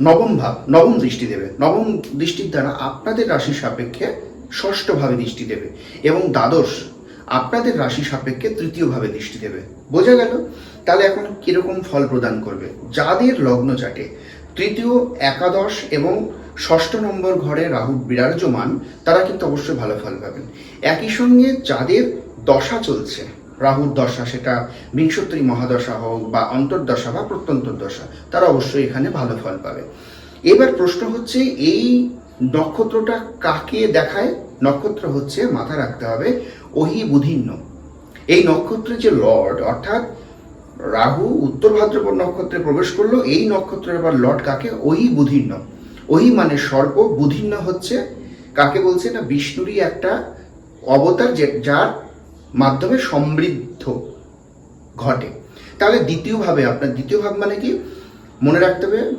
নবম ভাব, নবম দৃষ্টি দেবে। নবম দৃষ্টির দ্বারা আপনাদের রাশি সাপেক্ষে ষষ্ঠভাবে দৃষ্টি দেবে এবং দ্বাদশ আপনাদের রাশি সাপেক্ষে তৃতীয়ভাবে দৃষ্টি দেবে। বোঝা গেল? তাহলে এখন কীরকম ফল প্রদান করবে? যাদের লগ্ন চাটে, তৃতীয়, একাদশ এবং ষষ্ঠ নম্বর ঘরে রাহু বিরাজমান, তারা কিন্তু অবশ্যই ভালো ফল পাবেন। একই সঙ্গে যাদের দশা চলছে রাহুর দশা, সেটা বিংশোত্তরী মহাদশা হোক বা অন্তর্দশা বা প্রত্যন্তর দশা তারা অবশ্যই এখানে ভালো ফল পাবে। এবার প্রশ্ন হচ্ছে, এই নক্ষত্রটা কাকে দেখায়? নক্ষত্র হচ্ছে মাথা রাখতে হবে ওহি বুধিন্য। এই নক্ষত্রের যে লর্ড, অর্থাৎ রাহু উত্তর ভাদ্রপদ নক্ষত্রে প্রবেশ করল, এই নক্ষত্রের এবার লর্ড কাকে? ওই বুধিন্য। ওই মানে সর্প, বুধিন্য হচ্ছে, কাকে বলছে না? বিষ্ণুরই একটা অবতার যে, যার মাধ্যমে সমৃদ্ধ ঘটে। তাহলে দ্বিতীয় ভাবে আপনার দ্বিতীয় ভাব মানে কি? মনে রাখতে হবে